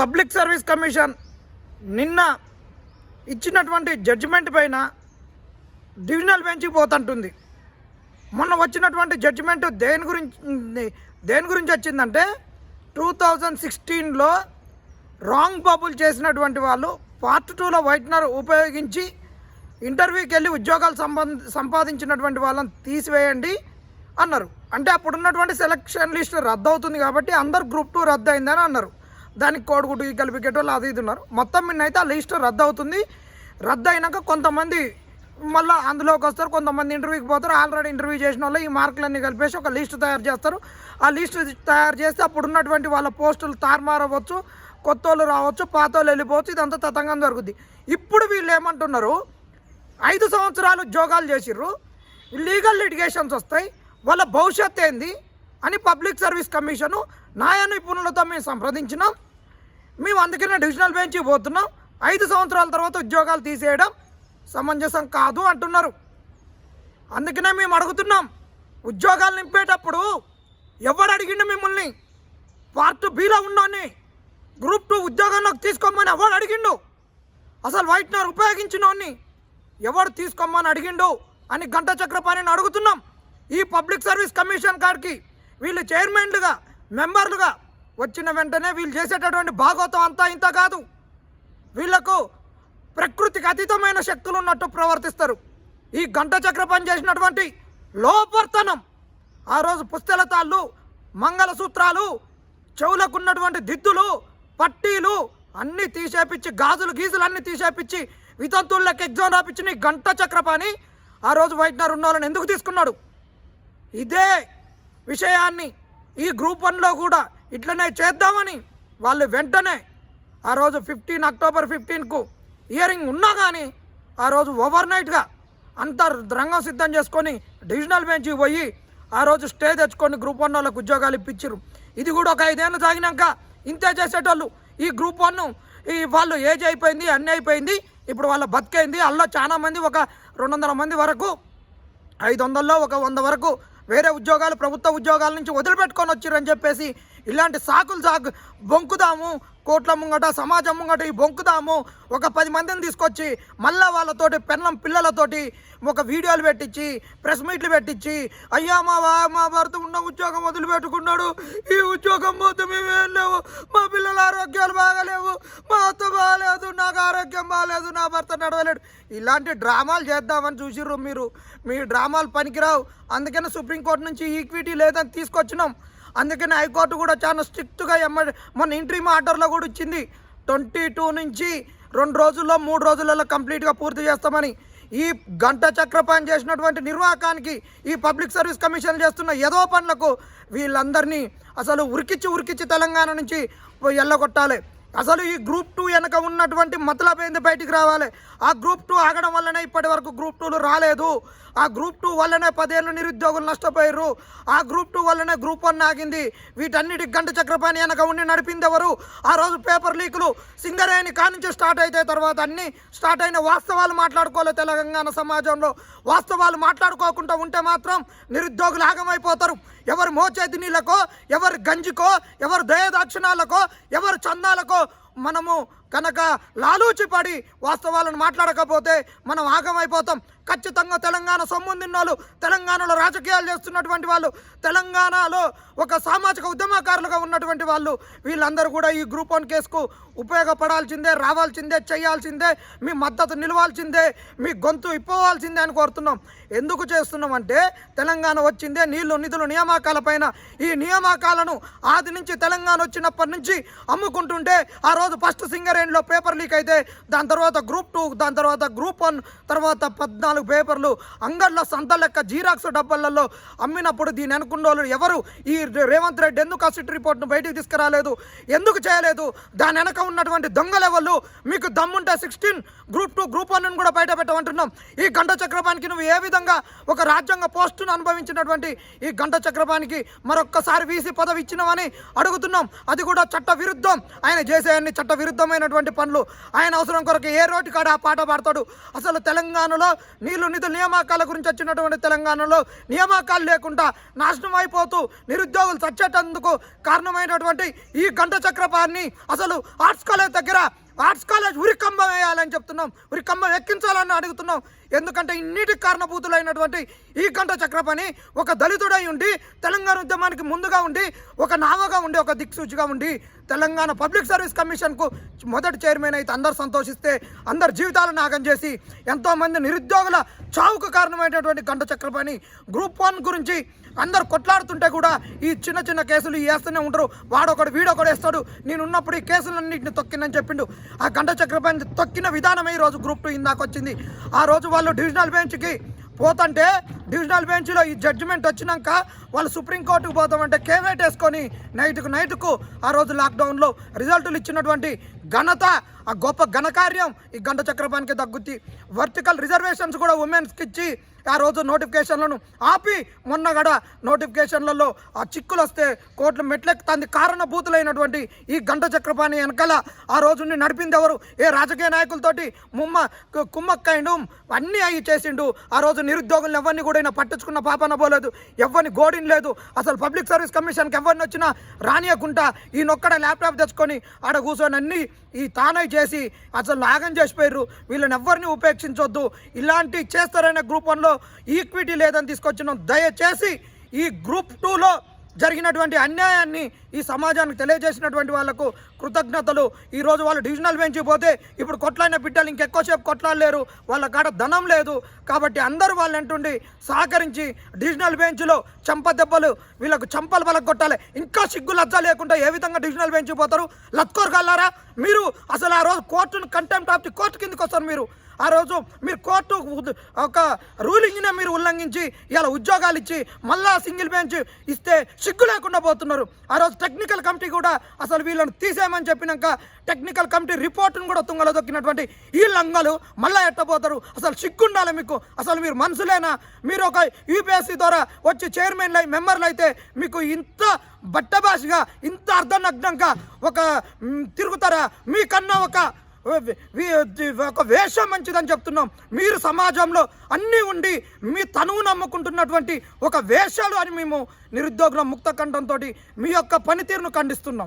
Public service commission నిన్న ఇచ్చినటువంటి judgement పైన డివిజనల్ బెంచ్కి పోతుంటుంది. మొన్న వచ్చినటువంటి జడ్జిమెంట్ దేని గురించి దేని గురించి వచ్చిందంటే టూ థౌజండ్ సిక్స్టీన్లో రాంగ్ బాబులు చేసినటువంటి వాళ్ళు పార్ట్ టూలో వైట్నర్ ఉపయోగించి ఇంటర్వ్యూకి వెళ్ళి ఉద్యోగాలు సంబంధ సంపాదించినటువంటి వాళ్ళని తీసివేయండి అన్నారు. అంటే అప్పుడు ఉన్నటువంటి సెలక్షన్ లిస్ట్ రద్దు అవుతుంది కాబట్టి అందరు గ్రూప్ టూ రద్దు అయిందని అన్నారు. దానికి కోడిగుడ్డు కలిపి గెటోళ్ళు అది ఇది ఉన్నారు. మొత్తం నిన్నైతే ఆ లిస్ట్ రద్దు అవుతుంది. రద్దు అయినాక కొంతమంది మళ్ళీ అందులోకి వస్తారు కొంతమంది ఇంటర్వ్యూకి పోతారు. ఆల్రెడీ ఇంటర్వ్యూ చేసిన వాళ్ళు ఈ మార్కులన్నీ కలిపేసి ఒక లిస్టు తయారు చేస్తారు. ఆ లిస్టు తయారు చేస్తే అప్పుడు ఉన్నటువంటి వాళ్ళ పోస్టులు తారుమారవచ్చు కొత్త వాళ్ళు రావచ్చు పాత వాళ్ళు వెళ్ళిపోవచ్చు ఇదంతా తతంగం జరుగుద్ది. ఇప్పుడు వీళ్ళు ఏమంటున్నారు ఐదు సంవత్సరాలు జోగాలు చేసిర్రు లీగల్ లిటిగేషన్స్ వస్తాయి వాళ్ళ భవిష్యత్ ఏంది అని పబ్లిక్ సర్వీస్ కమిషను న్యాయ నిపుణులతో మేము సంప్రదించినాం. మేము అందుకనే డివిజనల్ బెంచ్కి పోతున్నాం. ఐదు సంవత్సరాల తర్వాత ఉద్యోగాలు తీసేయడం సమంజసం కాదు అంటున్నారు. అందుకనే మేము అడుగుతున్నాం ఉద్యోగాలు నింపేటప్పుడు ఎవడు అడిగిండు మిమ్మల్ని? పార్ట్ బీలో ఉన్నాని గ్రూప్ టూ ఉద్యోగంలోకి తీసుకోమని ఎవడు అడిగిండు? అసలు వైట్నర్ ఉపయోగించినోని ఎవడు తీసుకోమని అడిగిండు అని గంట చక్రపాణిని అడుగుతున్నాం. ఈ పబ్లిక్ సర్వీస్ కమిషన్ కాడికి వీళ్ళు చైర్మన్లుగా మెంబర్లుగా వచ్చిన వెంటనే వీళ్ళు చేసేటటువంటి భాగవతం అంతా ఇంత కాదు. వీళ్ళకు ప్రకృతికి అతీతమైన శక్తులు ఉన్నట్టు ప్రవర్తిస్తారు. ఈ గంట చక్ర పని చేసినటువంటి లోపర్తనం ఆ రోజు పుస్తెలతాళ్ళు మంగళసూత్రాలు చెవులకు ఉన్నటువంటి దిద్దులు పట్టీలు అన్నీ తీసేపిచ్చి గాజులు గీజులు అన్నీ తీసేపిచ్చి వితంతువులకు ఎగ్జామ్ రాపించిన ఈ గంట చక్రపాణి ఆ రోజు వైట్నర్ ఉన్న వాళ్ళని ఎందుకు తీసుకున్నాడు? ఇదే విషయాన్ని ఈ గ్రూప్ వన్లో కూడా ఇట్లనే చేద్దామని వాళ్ళు వెంటనే ఆ రోజు ఫిఫ్టీన్ అక్టోబర్ ఫిఫ్టీన్కు ఇయరింగ్ ఉన్నా కానీ ఆ రోజు ఓవర్ నైట్గా అంత రంగం సిద్ధం చేసుకొని డివిజనల్ బెంచ్కి పోయి ఆ రోజు స్టే తెచ్చుకొని గ్రూప్ వన్ వాళ్ళకు ఉద్యోగాలు ఇప్పించారు ఇది కూడా ఒక ఐదేళ్ళు సాగినాక ఇంతే చేసేటోళ్ళు. ఈ గ్రూప్ వన్ ఈ వాళ్ళు ఏజ్ అయిపోయింది అన్నీ అయిపోయింది ఇప్పుడు వాళ్ళ బతికైంది. అందులో చాలా మంది ఒక రెండు వందల మంది వరకు ఐదు వందల్లో ఒక వంద వరకు వేరే ఉద్యోగాలు ప్రభుత్వ ఉద్యోగాల నుంచి వదిలిపెట్టుకొని వచ్చారని చెప్పేసి ఇలాంటి సాకులు సాకు బొంకుదాము. కోట్ల ముంగట సమాజం ముంగట ఈ బొంకుదాము. ఒక పది మందిని తీసుకొచ్చి మళ్ళా వాళ్ళతోటి పెన్నం పిల్లలతోటి ఒక వీడియోలు పెట్టించి ప్రెస్ మీట్లు పెట్టించి అయ్యా మా వా మా భర్త ఉన్న ఉద్యోగం వదిలిపెట్టుకున్నాడు. ఈ ఉద్యోగం పోతే మేమేం లేవు. మా పిల్లల ఆరోగ్యాలు బాగాలేవు. మా అత్త బాగాలేదు నాకు ఆరోగ్యం బాగాలేదు నా భర్త నడవలేడు. ఇలాంటి డ్రామాలు చేద్దామని చూసిర్రు మీరు. మీ డ్రామాలు పనికిరావు. అందుకనే సుప్రీంకోర్టు నుంచి ఈక్విటీ లేదని తీసుకొచ్చినాం. అందుకని హైకోర్టు కూడా చాలా స్ట్రిక్ట్గా ఎమ్మ మొన్న ఇంట్రీమ్ ఆర్డర్లో కూడా ఇచ్చింది. ట్వంటీ టూ నుంచి రెండు రోజుల్లో మూడు రోజులలో కంప్లీట్గా పూర్తి చేస్తామని. ఈ గంట చక్ర పని చేసినటువంటి నిర్వాహకానికి ఈ పబ్లిక్ సర్వీస్ కమిషన్ చేస్తున్న ఏదో పనులకు వీళ్ళందరినీ అసలు ఉరికిచ్చి ఉరికిచ్చి తెలంగాణ నుంచి ఎల్లగొట్టాలి అసలు ఈ గ్రూప్ టూ వెనక ఉన్నటువంటి మతలబ్ ఏంది బయటికి రావాలి? ఆ గ్రూప్ టూ ఆగడం వల్లనే ఇప్పటి వరకు గ్రూప్ టూలు రాలేదు. ఆ గ్రూప్ టూ వల్లనే పదేళ్ళు నిరుద్యోగులు నష్టపోయారు ఆ గ్రూప్ టూ వల్లనే గ్రూప్ వన్ ఆగింది. వీటన్నిటి గంట చక్రపాణి వెనక ఉండి నడిపింది ఎవరు? ఆ రోజు పేపర్ లీకులు సింగరేణి కానుంచి స్టార్ట్ అయితే తర్వాత అన్ని స్టార్ట్ అయిన వాస్తవాలు మాట్లాడుకోలే తెలంగాణ సమాజంలో. వాస్తవాలు మాట్లాడుకోకుండా ఉంటే మాత్రం నిరుద్యోగులు ఆగమైపోతారు. ఎవరు మోచేతి నీళ్ళకో ఎవరు గంజికో ఎవరు దయదాక్షిణాలకో ఎవరు చందాలకో మనము కనుక లాలూచిపడి వాస్తవాలను మాట్లాడకపోతే మనం ఆగమైపోతాం. ఖచ్చితంగా తెలంగాణ సొమ్ముందిన్న వాళ్ళు తెలంగాణలో రాజకీయాలు చేస్తున్నటువంటి వాళ్ళు తెలంగాణలో ఒక సామాజిక ఉద్యమకారులుగా ఉన్నటువంటి వాళ్ళు వీళ్ళందరూ కూడా ఈ గ్రూప్ వన్ కేసుకు ఉపయోగపడాల్సిందే రావాల్సిందే చేయాల్సిందే మీ మద్దతు నిలవాల్సిందే మీ గొంతు ఇప్పవాల్సిందే అని కోరుతున్నాం. ఎందుకు చేస్తున్నాం అంటే తెలంగాణ వచ్చిందే నీళ్ళు నిధులు నియామకాల పైన. ఈ నియామకాలను ఆది నుంచి తెలంగాణ వచ్చినప్పటి నుంచి అమ్ముకుంటుంటే ఆ రోజు ఫస్ట్ సింగరేణిలో పేపర్ లీక్ అయితే దాని తర్వాత గ్రూప్ టూ దాని తర్వాత గ్రూప్ వన్ తర్వాత పద్నాలుగు పేపర్లు అంగళ్ళ సంత లెక్క జీరాక్స్ డబ్బాలలో అమ్మినప్పుడు దీని అనుకున్న ఎవరు? ఈ రేవంత్ రెడ్డి ఎందుకు ఆ సిట్ రిపోర్ట్ను బయటికి తీసుకురాలేదు? ఎందుకు చేయలేదు? దాని వెనక ఉన్నటువంటి దొంగ లెవెల్ మీకు దమ్ముంటే sixteen group two group one కూడా బయట పెట్టమంటున్నాం. ఈ గంట చక్రపానికి నువ్వు ఏ విధంగా ఒక రాజ్యాంగ పోస్టును అనుభవించినటువంటి ఈ గంట చక్రపానికి మరొక్కసారి వీసీ పదవి ఇచ్చినామని అడుగుతున్నాం. అది కూడా చట్ట విరుద్ధం ఆయన చేసే అన్ని చట్ట విరుద్ధమైనటువంటి పనులు ఆయన అవసరం కొరకు ఏ రోడ్డు కాడ ఆ పాట పాడతాడు? అసలు తెలంగాణలో నీళ్ళు నిధుల నియామకాల గురించి వచ్చినటువంటి తెలంగాణలో నియామకాలు లేకుండా నాశనం అయిపోతూ నిరుద్యోగులు చచ్చేటందుకు కారణమైనటువంటి ఈ గంట చక్రపాన్ని అసలు ఆర్ట్స్ కాలేజ్ దగ్గర ఆర్ట్స్ కాలేజ్ ఉరికంబం వేయాలని చెప్తున్నాం. ఉరికంబం ఎక్కించాలని అడుగుతున్నాం. ఎందుకంటే ఇన్నిటికి కారణభూతులైనటువంటి ఈ గంట చక్రపాణి ఒక దళితుడై ఉండి తెలంగాణ ఉద్యమానికి ముందుగా ఉండి ఒక నావగా ఉండి ఒక దిక్సూచిగా ఉండి తెలంగాణ పబ్లిక్ సర్వీస్ కమిషన్కు మొదటి చైర్మన్ అయితే అందరు సంతోషిస్తే అందరి జీవితాలను నాగం చేసి ఎంతోమంది నిరుద్యోగుల చావుకు కారణమైనటువంటి గంట చక్రపాణి గ్రూప్ వన్ గురించి అందరు కొట్లాడుతుంటే కూడా ఈ చిన్న చిన్న కేసులు వేస్తూనే ఉంటారు. వాడొకడు వీడొకడు వేస్తాడు. నేను ఉన్నప్పుడు ఈ కేసులన్నింటిని తొక్కిందని చెప్పిండు. ఆ గంట చక్రపాణి తొక్కిన విధానమే ఈరోజు రోజు గ్రూప్ టూ ఇందాక వచ్చింది. ఆ రోజు వాళ్ళు డివిజనల్ బెంచ్కి పోతుంటే డివిజనల్ బెంచ్లో ఈ జడ్జిమెంట్ వచ్చినాక వాళ్ళు సుప్రీంకోర్టుకు పోతామంటే కేవేట్ వేసుకొని నైట్కు నైట్కు ఆ రోజు లాక్డౌన్లో రిజల్టులు ఇచ్చినటువంటి ఘనత ఆ గొప్ప ఘనకార్యం ఈ గంట చక్రపానికి తగ్గుద్ది. వర్టికల్ రిజర్వేషన్స్ కూడా ఉమెన్స్కి ఇచ్చి ఆ రోజు నోటిఫికేషన్లను ఆపి మొన్న గడ నోటిఫికేషన్లలో ఆ చిక్కులు వస్తే కోర్టులు మెట్లెక్కుతుంది. కారణభూతులైనటువంటి ఈ గంట చక్రపాణి వెనకాల ఆ రోజుని నడిపింది ఎవరు? ఏ రాజకీయ నాయకులతోటి ముమ్మ కు- కుమ్మక్కైండు అన్నీ అవి చేసిండు. ఆ రోజు నిరుద్యోగులు ఎవరిని కూడా ఈయన పట్టించుకున్న పాపన పోలేదు ఎవరిని గోడిని లేదు. అసలు పబ్లిక్ సర్వీస్ కమిషన్కి ఎవరిని వచ్చినా రానియకుండా ఈయనొక్కడ ల్యాప్టాప్ తెచ్చుకొని ఆడ కూర్చొని అన్ని ఈ తానై చేసి అసలు నాగం చేసిపోయారు వీళ్ళని ఎవరిని ఉపేక్షించొద్దు. ఇలాంటి చేస్తారనే గ్రూప్ వన్లో ఈక్విటీ లేదని తీసుకొచ్చినాం. దయచేసి ఈ గ్రూప్ టూలో జరిగినటువంటి అన్యాయాన్ని ఈ సమాజానికి తెలియజేసినటువంటి వాళ్ళకు కృతజ్ఞతలు. ఈరోజు వాళ్ళు డివిజనల్ బెంచ్ పోతే ఇప్పుడు కొట్లాడిన బిడ్డలు ఇంకెక్కువసేపు కొట్లాడలేరు. వాళ్ళ కాడ ధనం లేదు. కాబట్టి అందరూ వాళ్ళు అంటుండి సహకరించి డివిజనల్ బెంచ్లో చంప దెబ్బలు వీళ్ళకు చంపలు బలకు కొట్టాలి ఇంకా సిగ్గు లజ్జ లేకుండా ఏ విధంగా డివిజనల్ బెంచ్ పోతారు? లత్కోరగలరా మీరు అసలు ఆ రోజు కోర్టును కంటెంప్ట్ ఆఫ్ ది కోర్టు కిందకి వస్తారు మీరు. ఆ రోజు మీరు కోర్టు ఒక రూలింగ్నే మీరు ఉల్లంఘించి ఇలా ఉద్యోగాలు ఇచ్చి మళ్ళా సింగిల్ బెంచ్ ఇస్తే సిగ్గు లేకుండా పోతున్నారు. ఆ రోజు టెక్నికల్ కమిటీ కూడా అసలు వీళ్ళని తీసేయమని చెప్పినాక టెక్నికల్ కమిటీ రిపోర్ట్ను కూడా తుంగలో దొక్కినటువంటి ఈ లంగలు మళ్ళీ ఎట్టబోతారు? అసలు సిగ్గుండాలి మీకు? అసలు మీరు మనసులేనా? మీరు ఒక యూపీఎస్సీ ద్వారా వచ్చి చైర్మన్లు మెంబర్లు అయితే మీకు ఇంత బట్టభాషగా ఇంత అర్ధనగ్నంగా ఒక తిరుగుతారా? మీకన్నా ఒక ఒక వేషం మంచిదని చెప్తున్నాం. మీరు సమాజంలో అన్నీ ఉండి మీ తనువు నమ్ముకుంటున్నటువంటి ఒక వేషాలు అని మేము నిరుద్యోగుల ముక్త కంఠంతో మీ యొక్క పనితీరును ఖండిస్తున్నాం.